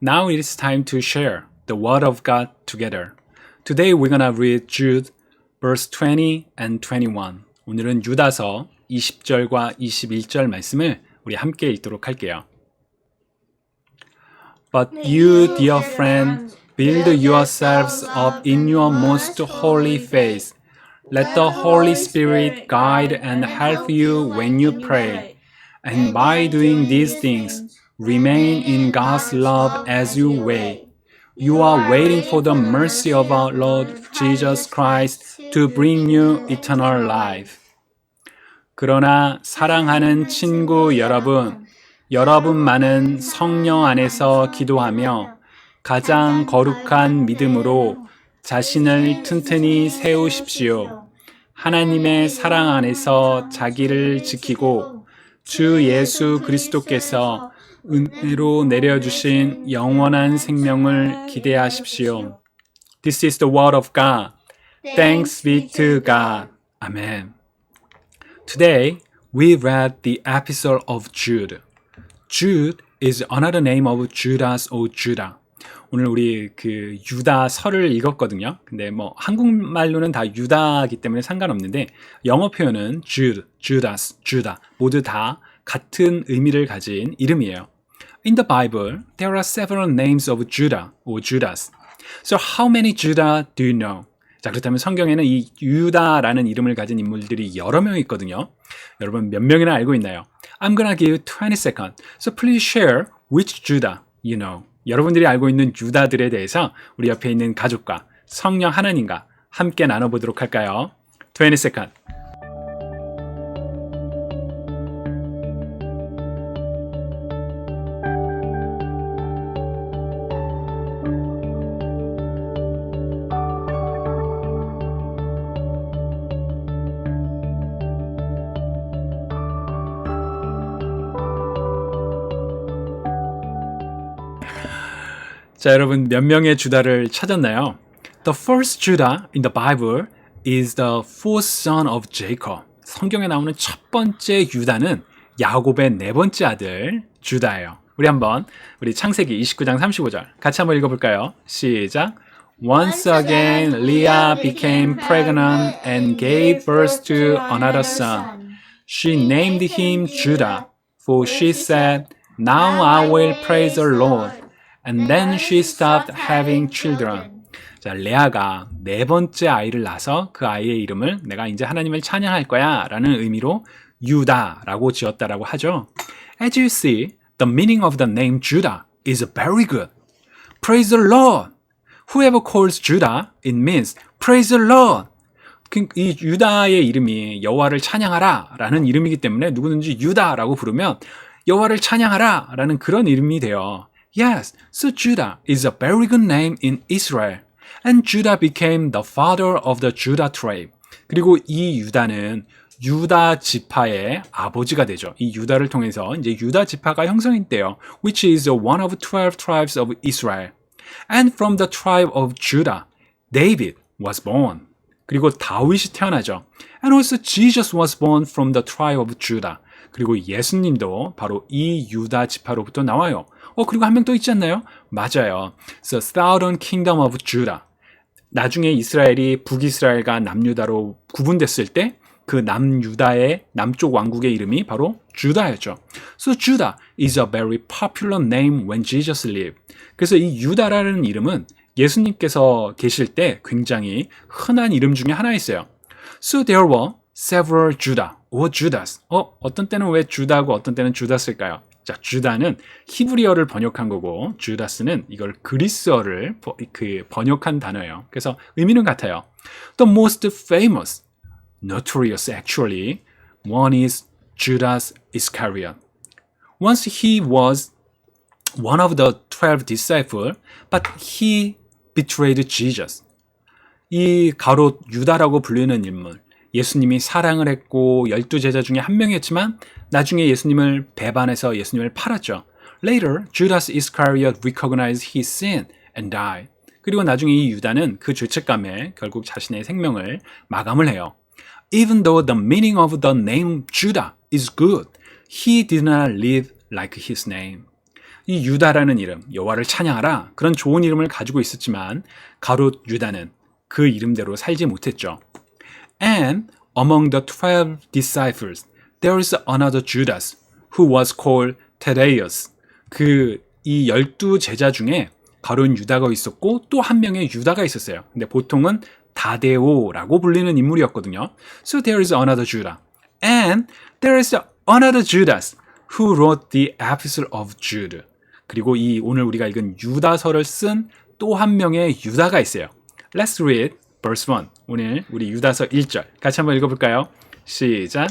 Now it is time to share the Word of God together. Today we're gonna read Jude, verse 20 and 21. 오늘은 유다서 20절과 21절 말씀을 우리 함께 읽도록 할게요. But you, dear friend, build yourselves up in your most holy faith. Let the Holy Spirit guide and help you when you pray. And by doing these things, remain in God's love as you wait. You are waiting for the mercy of our Lord Jesus Christ to bring you eternal life. 그러나 사랑하는 친구 여러분, 여러분만은 성령 안에서 기도하며 가장 거룩한 믿음으로 자신을 튼튼히 세우십시오. 하나님의 사랑 안에서 자기를 지키고 주 예수 그리스도께서 은혜로 내려주신 영원한 생명을 기대하십시오. This is the word of God. Thanks be to God. Amen. Today we read the epistle of Jude. Jude is another name of Judas or Judah. 오늘 우리 그 유다서를 읽었거든요. 근데 뭐 한국말로는 다 유다기 때문에 상관없는데 영어 표현은 Jude, Judas, Judah 모두 다 같은 의미를 가진 이름이에요. In the Bible, there are several names of Judah or Judas. So how many Judah do you know? 자, 그렇다면 성경에는 이 유다라는 이름을 가진 인물들이 여러 명 있거든요. 여러분 몇 명이나 알고 있나요? I'm gonna give you 20 seconds. So please share which Judah you know. 여러분들이 알고 있는 유다들에 대해서 우리 옆에 있는 가족과 성령 하나님과 함께 나눠보도록 할까요? 20 seconds. 자, 여러분 몇 명의 주다를 찾았나요? The first Judah in the Bible is the fourth son of Jacob. 성경에 나오는 첫 번째 유다는 야곱의 네 번째 아들 주다예요. 우리 한번 우리 창세기 29장 35절 같이 한번 읽어볼까요? 시작. Once again, Leah became pregnant and gave birth to another son. She named him Judah, for she said, Now I will praise the Lord. And then she stopped having children. 자, 레아가 네 번째 아이를 낳아서 그 아이의 이름을 내가 이제 하나님을 찬양할 거야 라는 의미로 유다라고 지었다라고 하죠. As you see, the meaning of the name Judah is very good. Praise the Lord. Whoever calls Judah, it means praise the Lord. 이 유다의 이름이 여호와를 찬양하라 라는 이름이기 때문에 누구든지 유다라고 부르면 여호와를 찬양하라 라는 그런 이름이 돼요. Yes, so Judah is a very good name in Israel. And Judah became the father of the Judah tribe. 그리고 이 유다는 유다 지파의 아버지가 되죠. 이 유다를 통해서 이제 유다 지파가 형성했대요. Which is one of 12 tribes of Israel. And from the tribe of Judah, David was born. 그리고 다윗이 태어나죠. And also Jesus was born from the tribe of Judah. 그리고 예수님도 바로 이 유다 지파로부터 나와요. 어, 그리고 한 명 또 있지 않나요? 맞아요. The Southern Kingdom of Judah. 나중에 이스라엘이 북이스라엘과 남유다로 구분됐을 때 그 남유다의 남쪽 왕국의 이름이 바로 주다였죠. So Judah is a very popular name when Jesus lived. 그래서 이 유다라는 이름은 예수님께서 계실 때 굉장히 흔한 이름 중에 하나였어요. So there were several Judah or Judas. 어, 어떤 때는 왜 주다고 어떤 때는 주다스일까요? 자, 주다는 히브리어를 번역한 거고 주다스는 이걸 그리스어를 그 번역한 단어예요. 그래서 의미는 같아요. The most famous, notorious actually, one is Judas Iscariot. Once he was one of the 12 disciples, but he betrayed Jesus. 이 가로 유다라고 불리는 인물. 예수님이 사랑을 했고 열두 제자 중에 한 명이었지만 나중에 예수님을 배반해서 예수님을 팔았죠. Later, Judas Iscariot recognized his sin and died. 그리고 나중에 이 유다는 그 죄책감에 결국 자신의 생명을 마감을 해요. Even though the meaning of the name Judah is good, he did not live like his name. 이 유다라는 이름, 여호와를 찬양하라 그런 좋은 이름을 가지고 있었지만 가롯 유다는 그 이름대로 살지 못했죠. And among the twelve disciples, there is another Judas who was called Thaddeus. 그 이 열두 제자 중에 가론 유다가 있었고 또 한 명의 유다가 있었어요. 근데 보통은 다데오라고 불리는 인물이었거든요. So there is another Judah. And there is another Judas who wrote the Epistle of Jude. 그리고 이 오늘 우리가 읽은 유다서를 쓴 또 한 명의 유다가 있어요. Let's read verse 1. 오늘 우리 유다서 1절 같이 한번 읽어볼까요? 시작.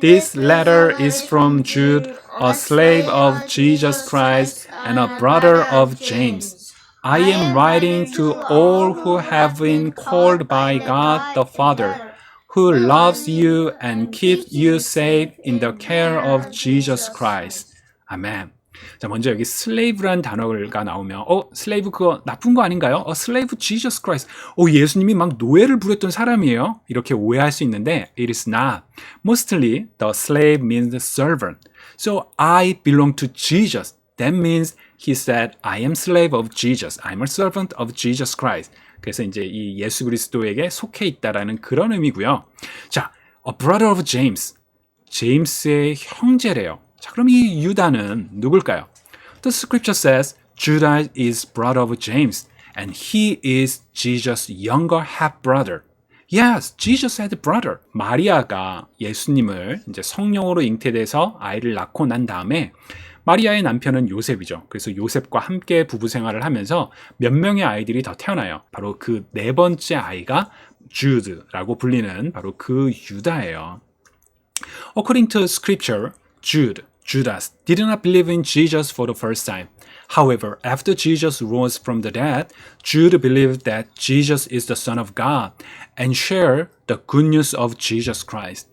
This letter is from Jude, a slave of Jesus Christ and a brother of James. I am writing to all who have been called by God the Father, who loves you and keeps you safe in the care of Jesus Christ. 아멘. 자, 먼저 여기 slave란 단어가 나오면, 어, slave 그거 나쁜 거 아닌가요? 어, slave Jesus Christ. 어, 예수님이 막 노예를 부렸던 사람이에요? 이렇게 오해할 수 있는데, it is not. Mostly, the slave means servant. So, I belong to Jesus. That means he said, I am slave of Jesus. I'm a servant of Jesus Christ. 그래서 이제 이 예수 그리스도에게 속해 있다라는 그런 의미고요. 자, a brother of James. 제임스의 형제래요. 자, 그럼 이 유다는 누굴까요? The scripture says Judah is brother of James and he is Jesus' younger half brother. Yes, Jesus had a brother. 마리아가 예수님을 이제 성령으로 잉태돼서 아이를 낳고 난 다음에 마리아의 남편은 요셉이죠. 그래서 요셉과 함께 부부 생활을 하면서 몇 명의 아이들이 더 태어나요. 바로 그 네 번째 아이가 주드라고 불리는 바로 그 유다예요. According to scripture, Jude, Judas, did not believe in Jesus for the first time. However, after Jesus rose from the dead, Jude believed that Jesus is the Son of God and shared the good news of Jesus Christ.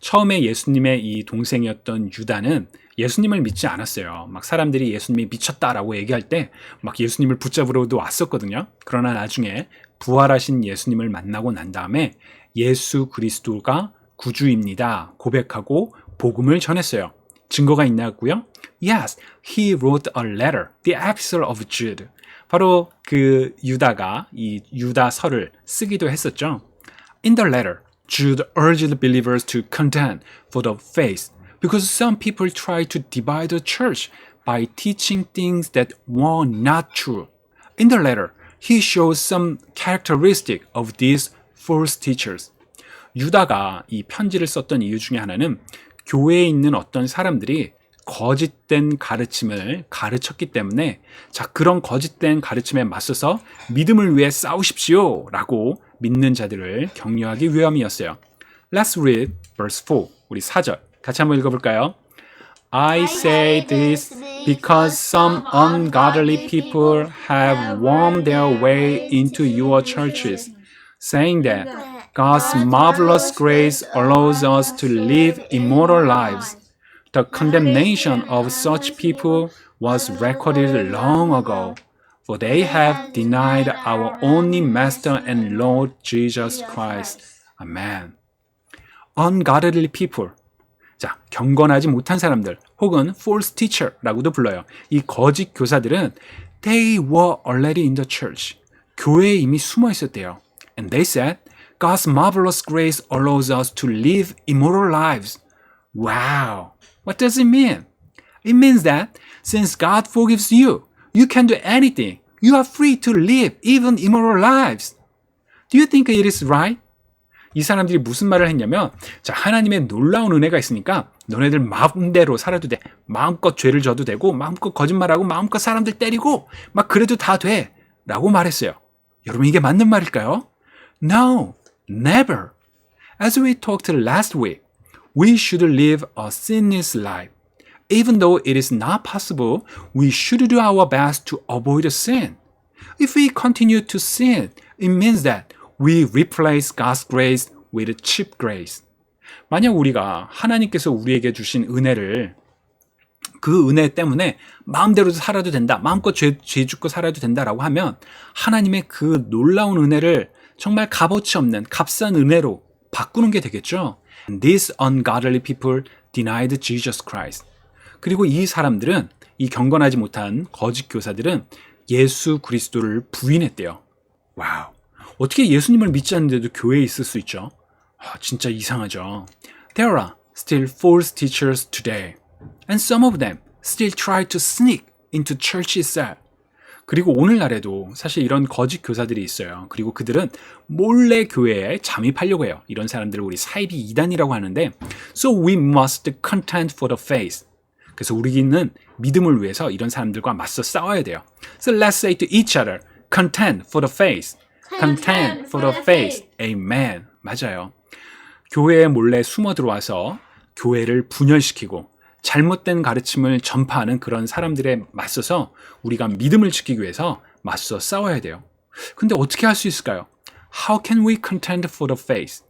처음에 예수님의 이 동생이었던 유다는 예수님을 믿지 않았어요. 막 사람들이 예수님이 미쳤다라고 얘기할 때 막 예수님을 붙잡으러도 왔었거든요. 그러나 나중에 부활하신 예수님을 만나고 난 다음에 예수 그리스도가 구주입니다. 고백하고 복음을 전했어요. 증거가 있냐고요? Yes, he wrote a letter, the epistle of Jude. 바로 그 유다가 이 유다서를 쓰기도 했었죠. In the letter, Jude urged the believers to contend for the faith because some people try to divide the church by teaching things that were not true. In the letter, he shows some characteristic of these false teachers. 유다가 이 편지를 썼던 이유 중에 하나는 교회에 있는 어떤 사람들이 거짓된 가르침을 가르쳤기 때문에 자 그런 거짓된 가르침에 맞서서 믿음을 위해 싸우십시오 라고 믿는 자들을 격려하기 위함이었어요. Let's read verse 4 우리 4절 같이 한번 읽어 볼까요? I say this because some ungodly people have wormed their way into your churches, saying that God's marvelous grace allows us to live immoral lives. The condemnation of such people was recorded long ago, for they have denied our only Master and Lord Jesus Christ. Amen. Ungodly people. 자, 경건하지 못한 사람들 혹은 false teacher라고도 불러요. 이 거짓 교사들은 they were already in the church. 교회에 이미 숨어 있었대요. And they said, God's marvelous grace allows us to live immoral lives. Wow. What does it mean? It means that since God forgives you, you can do anything. You are free to live even immoral lives. Do you think it is right? 이 사람들이 무슨 말을 했냐면, 자, 하나님의 놀라운 은혜가 있으니까 너네들 마음대로 살아도 돼. 마음껏 죄를 져도 되고, 마음껏 거짓말하고, 마음껏 사람들 때리고, 막 그래도 다 돼. 라고 말했어요. 여러분, 이게 맞는 말일까요? No, never. As we talked last week, we should live a sinless life. Even though it is not possible, we should do our best to avoid sin. If we continue to sin, it means that we replace God's grace with cheap grace. 만약 우리가 하나님께서 우리에게 주신 은혜를 그 은혜 때문에 마음대로 살아도 된다, 마음껏 죄, 죄 죽고 살아도 된다라고 하면 하나님의 그 놀라운 은혜를 정말 값어치 없는 값싼 은혜로 바꾸는 게 되겠죠. These ungodly people denied Jesus Christ. 그리고 이 사람들은 이 경건하지 못한 거짓 교사들은 예수 그리스도를 부인했대요. 와우. 어떻게 예수님을 믿지 않는데도 교회에 있을 수 있죠? 아, 진짜 이상하죠. There are still false teachers today, and some of them still try to sneak into church itself. 그리고 오늘날에도 사실 이런 거짓 교사들이 있어요. 그리고 그들은 몰래 교회에 잠입하려고 해요. 이런 사람들을 우리 사이비 이단이라고 하는데, so we must contend for the faith. 그래서 우리는 믿음을 위해서 이런 사람들과 맞서 싸워야 돼요. So let's say to each other, contend for the faith. Contend for the faith. Amen. 맞아요. 교회에 몰래 숨어 들어와서 교회를 분열시키고 잘못된 가르침을 전파하는 그런 사람들에 맞서서 우리가 믿음을 지키기 위해서 맞서 싸워야 돼요. 근데 어떻게 할 수 있을까요? How can we contend for the faith?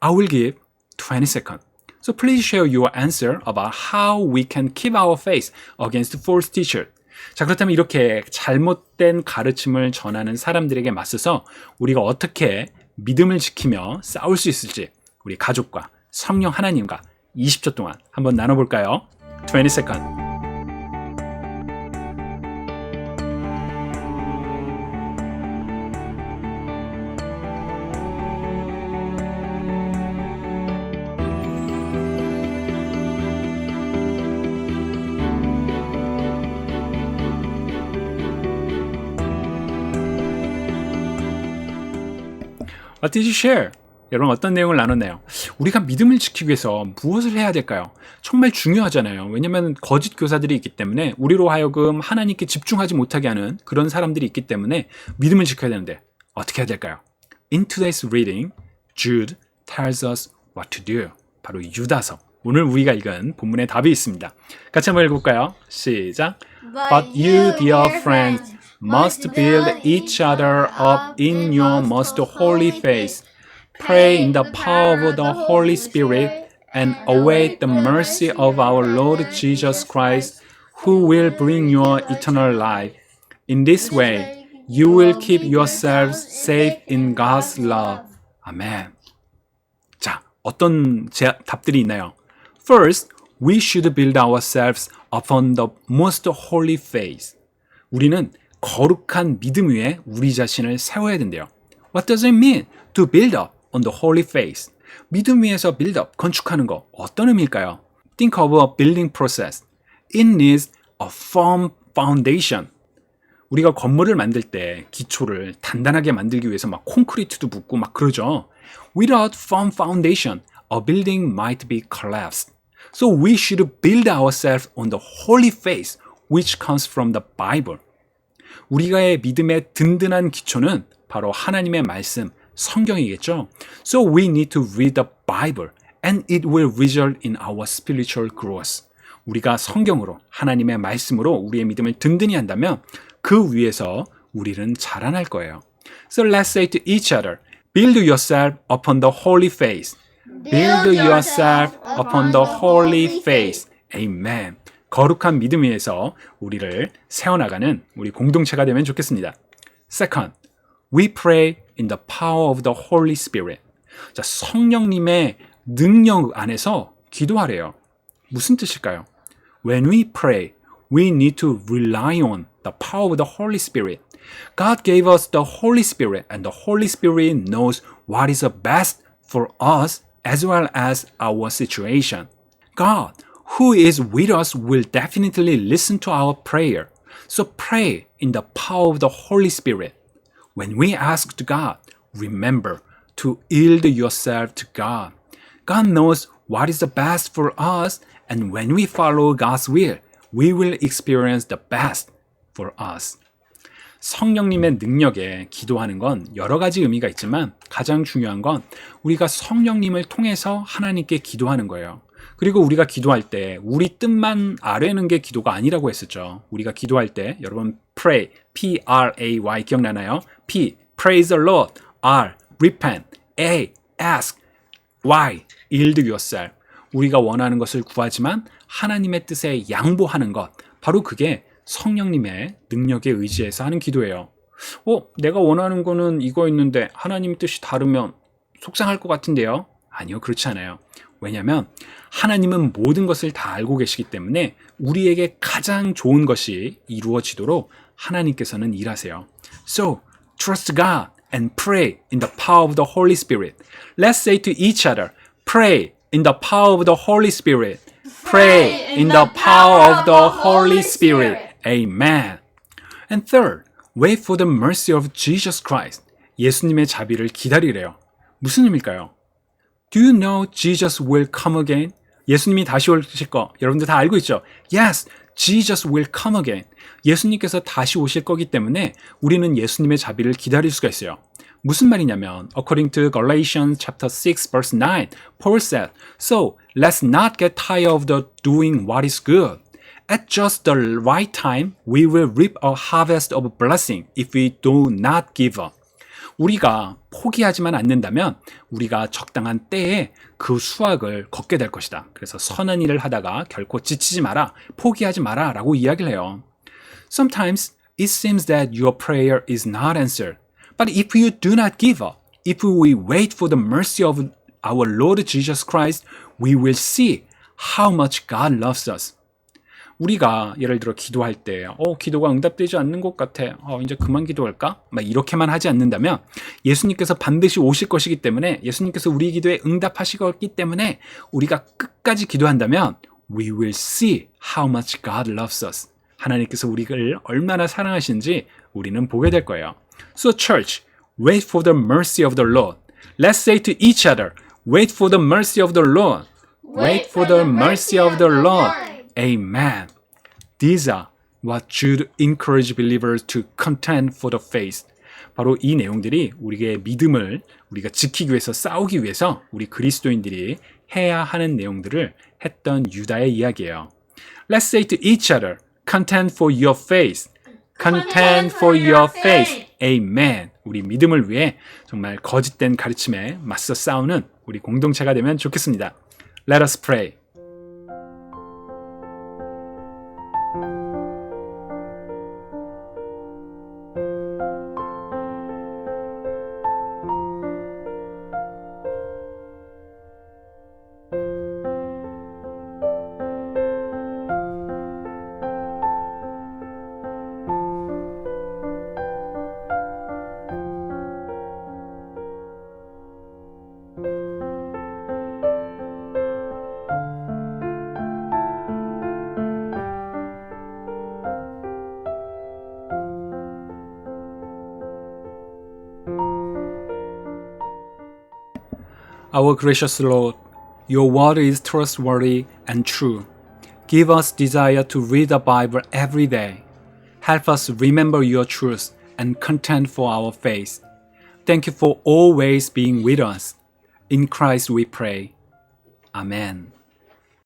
I will give 20 seconds. So please share your answer about how we can keep our faith against false teachers. 자, 그렇다면 이렇게 잘못된 가르침을 전하는 사람들에게 맞서서 우리가 어떻게 믿음을 지키며 싸울 수 있을지 우리 가족과 성령 하나님과 20초 동안 한번 나눠볼까요? 20 second. What did you share? 여러분 어떤 내용을 나눴나요? 우리가 믿음을 지키기 위해서 무엇을 해야 될까요? 정말 중요하잖아요. 왜냐하면 거짓 교사들이 있기 때문에 우리로 하여금 하나님께 집중하지 못하게 하는 그런 사람들이 있기 때문에 믿음을 지켜야 되는데 어떻게 해야 될까요? In today's reading, Jude tells us what to do. 바로 유다서. 오늘 우리가 읽은 본문의 답이 있습니다. 같이 한번 읽어볼까요? 시작. But you, dear friends, must build each other up in your most holy faith. Pray in the power of the Holy Spirit and await the mercy of our Lord Jesus Christ, who will bring you eternal life. In this way, you will keep yourselves safe in God's love. 아멘. 자, 어떤 제, 답들이 있나요? First, we should build ourselves upon the most holy faith. 우리는 거룩한 믿음 위에 우리 자신을 세워야 된대요. What does it mean to build up On the holy faith? 믿음 위에서 build up, 건축하는 거 어떤 의미일까요? Think of a building process. It needs a firm foundation. 우리가 건물을 만들 때 기초를 단단하게 만들기 위해서 막 콘크리트도 붓고 막 그러죠. Without firm foundation, a building might be collapsed. So we should build ourselves on the holy faith which comes from the Bible. 우리가의 믿음의 든든한 기초는 바로 하나님의 말씀, 성경이겠죠. So we need to read the Bible and it will result in our spiritual growth. 우리가 성경으로 하나님의 말씀으로 우리의 믿음을 든든히 한다면 그 위에서 우리는 자라날 거예요. So let's say to each other, build yourself upon the holy faith. Build yourself upon the holy faith. Amen. 거룩한 믿음 위에서 우리를 세워나가는 우리 공동체가 되면 좋겠습니다. Second, we pray in the power of the Holy Spirit. 자, 성령님의 능력 안에서 기도하래요. 무슨 뜻일까요? When we pray, we need to rely on the power of the Holy Spirit. God gave us the Holy Spirit, and the Holy Spirit knows what is the best for us as well as our situation. God, who is with us, will definitely listen to our prayer. So pray in the power of the Holy Spirit. When we ask to God, remember to yield yourself to God. God knows what is the best for us, and when we follow God's will, we will experience the best for us. 성령님의 능력에 기도하는 건 여러 가지 의미가 있지만 가장 중요한 건 우리가 성령님을 통해서 하나님께 기도하는 거예요. 그리고 우리가 기도할 때 우리 뜻만 아뢰는 게 기도가 아니라고 했었죠. 우리가 기도할 때 여러분 pray, P R A Y 기억나나요? P praise the Lord, R repent, A ask, Y yield yourself. 우리가 원하는 것을 구하지만 하나님의 뜻에 양보하는 것. 바로 그게 성령님의 능력에 의지해서 하는 기도예요. 어, 내가 원하는 거는 이거 있는데 하나님 뜻이 다르면 속상할 것 같은데요? 아니요, 그렇지 않아요. 왜냐하면 하나님은 모든 것을 다 알고 계시기 때문에 우리에게 가장 좋은 것이 이루어지도록 하나님께서는 일하세요. So, trust God and pray in the power of the Holy Spirit. Let's say to each other, pray in the power of the Holy Spirit. Pray in the power of the Holy Spirit. Amen. And third, wait for the mercy of Jesus Christ. 예수님의 자비를 기다리래요. 무슨 의미일까요? Do you know Jesus will come again? 예수님이 다시 오실 거 여러분들 다 알고 있죠? Yes, Jesus will come again. 예수님께서 다시 오실 거기 때문에 우리는 예수님의 자비를 기다릴 수가 있어요. 무슨 말이냐면 according to Galatians chapter 6 verse 9, Paul said, "So, let's not get tired of the doing what is good. At just the right time, we will reap a harvest of blessing if we do not give up." 우리가 포기하지만 않는다면 우리가 적당한 때에 그 수확을 걷게 될 것이다. 그래서 선한 일을 하다가 결코 지치지 마라, 포기하지 마라 라고 이야기를 해요. Sometimes it seems that your prayer is not answered. But if you do not give up, if we wait for the mercy of our Lord Jesus Christ, we will see how much God loves us. 우리가 예를 들어 기도할 때, 어, 기도가 응답되지 않는 것 같아. 어, 이제 그만 기도할까? 막 이렇게만 하지 않는다면 예수님께서 반드시 오실 것이기 때문에 예수님께서 우리 기도에 응답하시기 때문에 우리가 끝까지 기도한다면 we will see how much God loves us. 하나님께서 우리를 얼마나 사랑하시는지 우리는 보게 될 거예요. So church, wait for the mercy of the Lord. Let's say to each other, wait for the mercy of the Lord. Wait for the mercy of the Lord. Amen. These are what should encourage believers to contend for the faith. 바로 이 내용들이 우리의 믿음을 우리가 지키기 위해서 싸우기 위해서 우리 그리스도인들이 해야 하는 내용들을 했던 유다의 이야기예요. Let's say to each other, contend for your faith. Contend for your faith. Amen. 우리 믿음을 위해 정말 거짓된 가르침에 맞서 싸우는 우리 공동체가 되면 좋겠습니다. Let us pray. Our gracious Lord, your word is trustworthy and true. Give us desire to read the Bible every day. Help us remember your truth and contend for our faith. Thank you for always being with us. In Christ we pray. Amen.